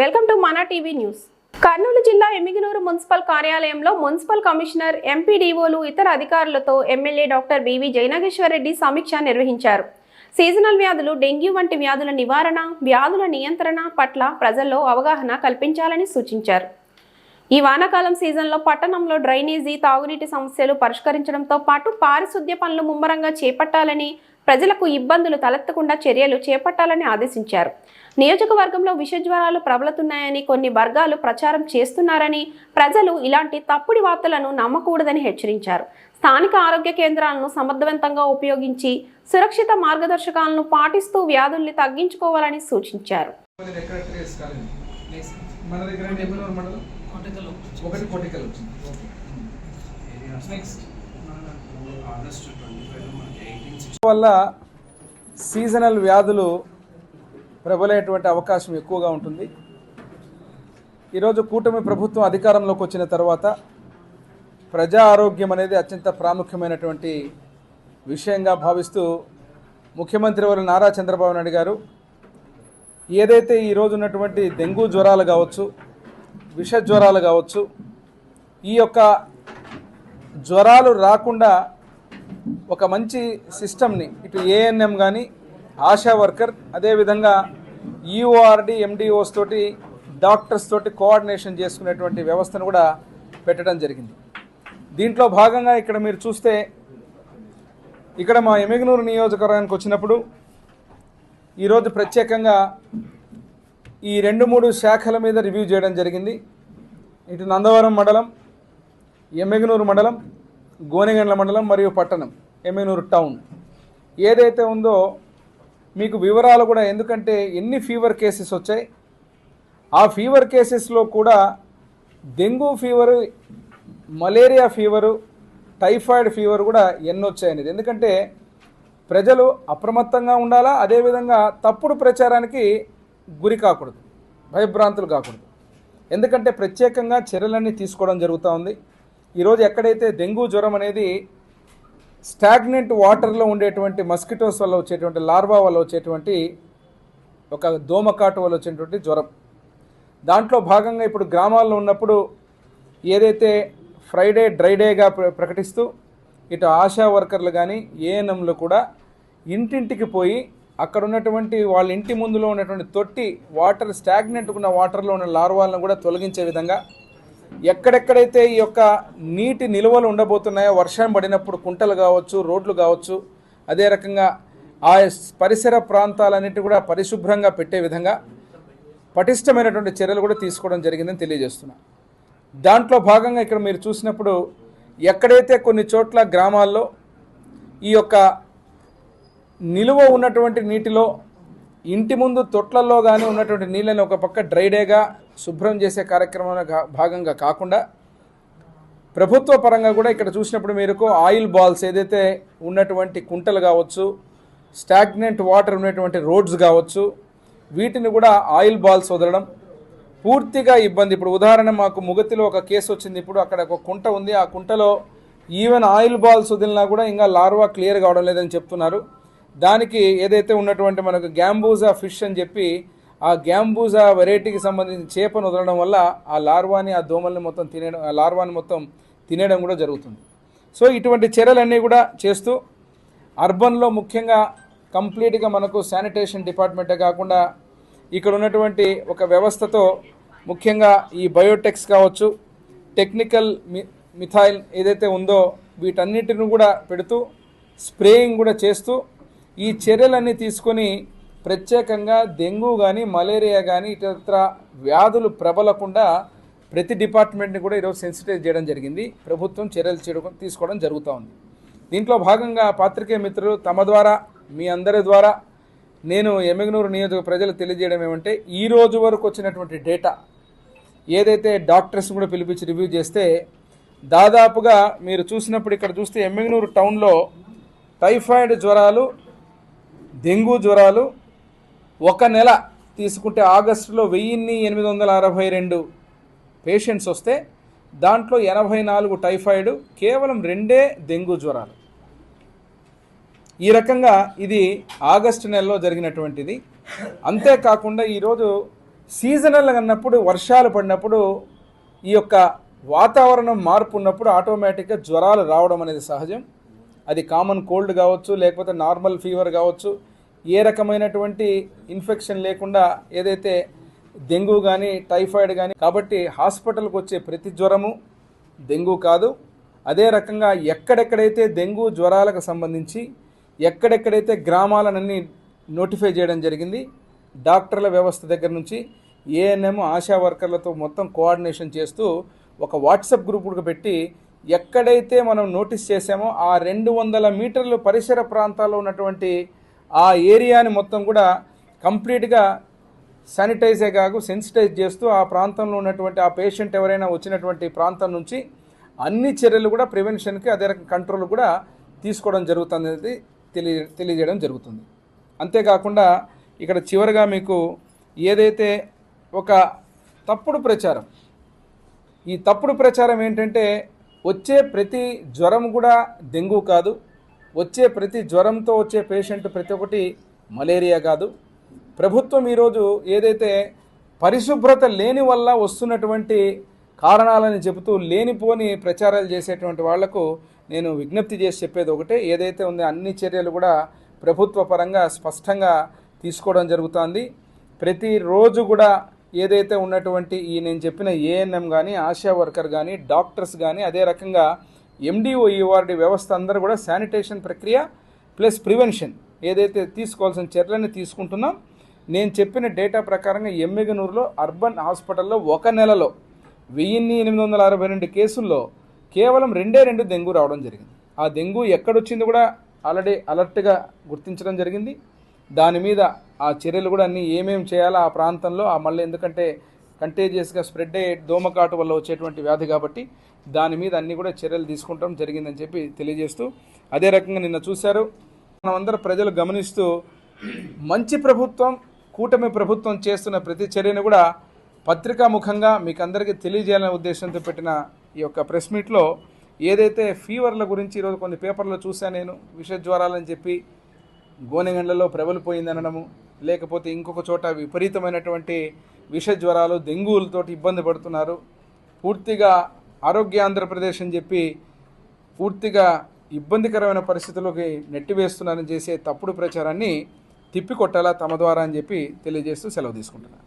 Welcome to మన TV news. Kurnool జిల్లా Emmiganur municipal కార్యాలయంలో మున్సిపల్ కమిషనర్ ఎంపీడీఓలు ఇతర అధికారులతో ఎమ్మెల్యే డాక్టర్ బివి జయనాగేశ్వరరెడ్డి సమీక్ష నిర్వహించారు. సీజనల్ వ్యాధులు డెంగ్యూ వంటి వ్యాధుల నివారణ వ్యాధుల నియంత్రణ పట్ల ప్రజల్లో అవగాహన కల్పించాలని సూచించారు. ఈ వానాకాలం సీజన్లో పట్టణంలో డ్రైనేజీ తాగునీటి సమస్యలు పరిష్కరించడంతో పాటు పారిశుద్ధ్య పనులు ముమ్మరంగా చేపట్టాలని ప్రజలకు ఇబ్బందులు తలెత్తకుండా చర్యలు చేపట్టాలని ఆదేశించారు. నియోజకవర్గంలో విషజ్వరాలు ప్రబలుతున్నాయని కొన్ని వర్గాలు ప్రచారం చేస్తున్నారని ప్రజలు ఇలాంటి తప్పుడు వార్తలను నమ్మకూడదని హెచ్చరించారు. స్థానిక ఆరోగ్య కేంద్రాలను సమర్థవంతంగా ఉపయోగించి సురక్షిత మార్గదర్శకాలను పాటిస్తూ వ్యాధుల్ని తగ్గించుకోవాలని సూచించారు. మన దగ్గర మండలం? కోటికలు ఒకటి కోటికల్ వచ్చింది. నెక్స్ట్ వల్ల సీజనల్ వ్యాధులు ప్రబలేటువంటి అవకాశం ఎక్కువగా ఉంటుంది. ఈరోజు కూటమి ప్రభుత్వం అధికారంలోకి వచ్చిన తర్వాత ప్రజా ఆరోగ్యం అనేది అత్యంత ప్రాముఖ్యమైనటువంటి విషయంగా భావిస్తూ ముఖ్యమంత్రి వారు నారా చంద్రబాబు నాయుడు గారు ఏదైతే ఈరోజు ఉన్నటువంటి డెంగ్యూ జ్వరాలు కావచ్చు విష జ్వరాలు కావచ్చు ఈ యొక్క జ్వరాలు రాకుండా ఒక మంచి సిస్టమ్ని ఇటు ఏఎన్ఎం కానీ ఆశా వర్కర్ అదేవిధంగా ఈఓఆర్డి ఎండిఓస్ తోటి డాక్టర్స్ తోటి కోఆర్డినేషన్ చేసుకునేటువంటి వ్యవస్థను కూడా పెట్టడం జరిగింది. దీంట్లో భాగంగా ఇక్కడ మీరు చూస్తే ఇక్కడ మా ఎమిగనూరు నియోజకవర్గానికి వచ్చినప్పుడు ఈరోజు ప్రత్యేకంగా ఈ రెండు మూడు శాఖల మీద రివ్యూ చేయడం జరిగింది. ఇటు నందవరం మండలం ఎమ్మెగనూరు మండలం గోనెగండ్ల మండలం మరియు పట్టణం ఎమ్మెగనూరు టౌన్. ఏదైతే ఉందో మీకు వివరాలు కూడా ఎందుకంటే ఎన్ని ఫీవర్ కేసెస్ వచ్చాయి? ఆ ఫీవర్ కేసెస్లో కూడా dengue fever malaria fever typhoid fever కూడా ఎన్నొచ్చాయనేది ఎందుకంటే ప్రజలు అప్రమత్తంగా ఉండాలా? అదేవిధంగా తప్పుడు ప్రచారానికి గురి కాకూడదు భయభ్రాంతులు కాకూడదు. ఎందుకంటే ప్రత్యేకంగా చర్యలన్నీ తీసుకోవడం జరుగుతూ ఉంది. ఈరోజు ఎక్కడైతే డెంగ్యూ జ్వరం అనేది స్టాగ్నెంట్ వాటర్లో ఉండేటువంటి మస్కిటోస్ వల్ల వచ్చేటువంటి లార్వా వల్ల వచ్చేటువంటి ఒక దోమకాటు వల్ల వచ్చేటువంటి జ్వరం. దాంట్లో భాగంగా ఇప్పుడు గ్రామాల్లో ఉన్నప్పుడు ఏదైతే ఫ్రైడే డ్రై డేగా ప్రకటిస్తూ ఇటు ఆశా వర్కర్లు కానీ ఏఎన్ఎంలు కూడా ఇంటింటికి పోయి అక్కడ ఉన్నటువంటి వాళ్ళ ఇంటి ముందులో ఉన్నటువంటి తొట్టి వాటర్ స్టాగ్నెంట్ ఉన్న వాటర్లో ఉన్న లార్వాలను కూడా తొలగించే విధంగా ఎక్కడెక్కడైతే ఈ యొక్క నీటి నిల్వలు ఉండబోతున్నాయో వర్షం పడినప్పుడు కుంటలు కావచ్చు రోడ్లు కావచ్చు అదే రకంగా ఆ పరిసర ప్రాంతాలన్నిటి కూడా పరిశుభ్రంగా పెట్టే విధంగా పటిష్టమైనటువంటి చర్యలు కూడా తీసుకోవడం జరిగిందని తెలియజేస్తున్నా. దాంట్లో భాగంగా ఇక్కడ మీరు చూసినప్పుడు ఎక్కడైతే కొన్ని చోట్ల గ్రామాల్లో ఈ యొక్క నిలువ ఉన్నటువంటి నీటిలో ఇంటి ముందు తొట్లలో కానీ ఉన్నటువంటి నీళ్ళని ఒక పక్క డ్రైడేగా శుభ్రం చేసే కార్యక్రమంలో భాగంగా కాకుండా ప్రభుత్వ పరంగా కూడా ఇక్కడ చూసినప్పుడు మీరుకు ఆయిల్ బాల్స్ ఏదైతే ఉన్నటువంటి కుంటలు కావచ్చు స్టాగ్నెంట్ వాటర్ ఉన్నటువంటి రోడ్స్ కావచ్చు వీటిని కూడా ఆయిల్ బాల్స్ వదలడం పూర్తిగా ఇబ్బంది. ఇప్పుడు ఉదాహరణ మాకు ముగతిలో ఒక కేసు వచ్చింది. ఇప్పుడు అక్కడ ఒక కుంట ఉంది. ఆ కుంటలో ఈవెన్ ఆయిల్ బాల్స్ వదిలినా కూడా ఇంకా లార్వా క్లియర్ కావడం లేదని చెప్తున్నారు. దానికి ఏదైతే ఉన్నటువంటి మనకు గ్యాంబూజా ఫిష్ అని చెప్పి ఆ గ్యాంబూజా వెరైటీకి సంబంధించిన చేపను వదలడం వల్ల ఆ లార్వాని ఆ దోమల్ని మొత్తం తినేయడం ఆ లార్వాని మొత్తం తినేయడం కూడా జరుగుతుంది. సో ఇటువంటి చర్యలన్నీ కూడా చేస్తూ అర్బన్లో ముఖ్యంగా కంప్లీట్గా మనకు శానిటేషన్ డిపార్ట్మెంటే కాకుండా ఇక్కడ ఉన్నటువంటి ఒక వ్యవస్థతో ముఖ్యంగా ఈ బయోటెక్స్ కావచ్చు టెక్నికల్ మి మిథైల్ ఏదైతే ఉందో వీటన్నిటిని కూడా పెడుతూ స్ప్రేయింగ్ కూడా చేస్తూ ఈ చర్యలన్నీ తీసుకొని ప్రత్యేకంగా డెంగ్యూ కానీ మలేరియా కానీ ఇతర వ్యాధులు ప్రబలకుండా ప్రతి డిపార్ట్మెంట్ని కూడా ఈరోజు సెన్సిటైజ్ చేయడం జరిగింది. ప్రభుత్వం చర్యలు చేయడం తీసుకోవడం జరుగుతూ ఉంది. దీంట్లో భాగంగా పాత్రికేయ మిత్రులు తమ ద్వారా మీ అందరి ద్వారా నేను ఎమ్మెగనూరు నియోజక ప్రజలు తెలియజేయడం ఏమంటే ఈ రోజు వరకు వచ్చినటువంటి డేటా ఏదైతే డాక్టర్స్ కూడా పిలిపించి రివ్యూ చేస్తే దాదాపుగా మీరు చూసినప్పుడు ఇక్కడ చూస్తే ఎమ్మెగనూరు టౌన్లో టైఫాయిడ్ జ్వరాలు డెంగ్యూ జ్వరాలు ఒక నెల తీసుకుంటే ఆగస్టులో వెయ్యిన్ని ఎనిమిది వందల అరవై రెండు పేషెంట్స్ వస్తే దాంట్లో ఎనభై నాలుగు టైఫాయిడ్ కేవలం రెండే డెంగ్యూ జ్వరాలు. ఈ రకంగా ఇది ఆగస్టు నెలలో జరిగినటువంటిది. అంతేకాకుండా ఈరోజు సీజనల్ అన్నప్పుడు వర్షాలు పడినప్పుడు ఈ యొక్క వాతావరణం మార్పు ఉన్నప్పుడు ఆటోమేటిక్గా జ్వరాలు రావడం అనేది సహజం. అది కామన్ కోల్డ్ కావచ్చు లేకపోతే నార్మల్ ఫీవర్ కావచ్చు ఏ రకమైనటువంటి ఇన్ఫెక్షన్ లేకుండా ఏదైతే డెంగ్యూ కానీ టైఫాయిడ్ కానీ కాబట్టి హాస్పిటల్కి వచ్చే ప్రతి జ్వరము డెంగ్యూ కాదు. అదే రకంగా ఎక్కడెక్కడైతే డెంగ్యూ జ్వరాలకు సంబంధించి ఎక్కడెక్కడైతే గ్రామాలనన్నీ నోటిఫై చేయడం జరిగింది డాక్టర్ల వ్యవస్థ దగ్గర నుంచి ఏఎన్ఎం ఆశా వర్కర్లతో మొత్తం కోఆర్డినేషన్ చేస్తూ ఒక వాట్సాప్ గ్రూప్ పెట్టి ఎక్కడైతే మనం నోటీస్ చేసామో ఆ రెండు వందల మీటర్లు పరిసర ప్రాంతాల్లో ఉన్నటువంటి ఆ ఏరియాని మొత్తం కూడా కంప్లీట్గా శానిటైజే కాకు సెన్సిటైజ్ చేస్తూ ఆ ప్రాంతంలో ఉన్నటువంటి ఆ పేషెంట్ ఎవరైనా వచ్చినటువంటి ప్రాంతం నుంచి అన్ని చర్యలు కూడా ప్రివెన్షన్కి అదే రకం కంట్రోల్ కూడా తీసుకోవడం జరుగుతుంది అనేది తెలియ తెలియజేయడం జరుగుతుంది. అంతేకాకుండా ఇక్కడ చివరిగా మీకు ఏదైతే ఒక తప్పుడు ప్రచారం ఈ తప్పుడు ప్రచారం ఏంటంటే వచ్చే ప్రతి జ్వరం కూడా డెంగ్యూ కాదు వచ్చే ప్రతి జ్వరంతో వచ్చే పేషెంట్ ప్రతి ఒక్కటి మలేరియా కాదు. ప్రభుత్వం ఈరోజు ఏదైతే పరిశుభ్రత లేని వల్ల వస్తున్నటువంటి కారణాలని చెబుతూ లేనిపోని ప్రచారాలు చేసేటువంటి వాళ్ళకు నేను విజ్ఞప్తి చేసి చెప్పేది ఒకటే. ఏదైతే ఉందో అన్ని చర్యలు కూడా ప్రభుత్వ పరంగా స్పష్టంగా తీసుకోవడం జరుగుతుంది. ప్రతిరోజు కూడా ఏదైతే ఉన్నటువంటి ఈ నేను చెప్పిన ఏఎన్ఎం కానీ ఆశా వర్కర్ కానీ డాక్టర్స్ కానీ అదే రకంగా ఎండిఓ వ్యవస్థ అందరూ కూడా శానిటేషన్ ప్రక్రియ ప్లస్ ప్రివెన్షన్ ఏదైతే తీసుకోవాల్సిన చర్యలని తీసుకుంటున్నాం. నేను చెప్పిన డేటా ప్రకారంగా ఎమ్మెగనూరులో అర్బన్ హాస్పిటల్లో ఒక నెలలో వెయ్యిన్ని ఎనిమిది వందల అరవై రెండు కేసుల్లో కేవలం రెండే రెండు డెంగ్యూ రావడం జరిగింది. ఆ డెంగ్యూ ఎక్కడొచ్చింది కూడా ఆల్రెడీ అలర్ట్గా గుర్తించడం జరిగింది. దాని మీద ఆ చర్యలు కూడా అన్నీ ఏమేమి చేయాలో ఆ ప్రాంతంలో ఆ మళ్ళీ ఎందుకంటే కంటేజియస్గా స్ప్రెడ్ అయ్యే దోమకాటు వల్ల వచ్చేటువంటి వ్యాధి కాబట్టి దాని మీద అన్నీ కూడా చర్యలు తీసుకుంటాం జరిగిందని చెప్పి తెలియజేస్తూ అదే రకంగా నిన్న చూశారు. మనమందరూ ప్రజలు గమనిస్తూ మంచి ప్రభుత్వం కూటమి ప్రభుత్వం చేస్తున్న ప్రతి చర్యను కూడా పత్రికా ముఖంగా మీకు అందరికీ తెలియజేయాలనే ఉద్దేశంతో పెట్టిన ఈ యొక్క ప్రెస్ మీట్లో ఏదైతే ఫీవర్ల గురించి ఈరోజు కొన్ని పేపర్లో చూశాను నేను విష జ్వరాలని చెప్పి గోనెగండ్లలో ప్రబలిపోయింది అనడము లేకపోతే ఇంకొక చోట విపరీతమైనటువంటి విష జ్వరాలు డెంగ్యూలతోటి ఇబ్బంది పడుతున్నారు. పూర్తిగా ఆరోగ్య ఆంధ్రప్రదేశ్ అని చెప్పి పూర్తిగా ఇబ్బందికరమైన పరిస్థితుల్లోకి నెట్టివేస్తున్నారని చేసే తప్పుడు ప్రచారాన్ని తిప్పికొట్టాలా తమ ద్వారా అని చెప్పి తెలియజేస్తూ సెలవు తీసుకుంటున్నాను.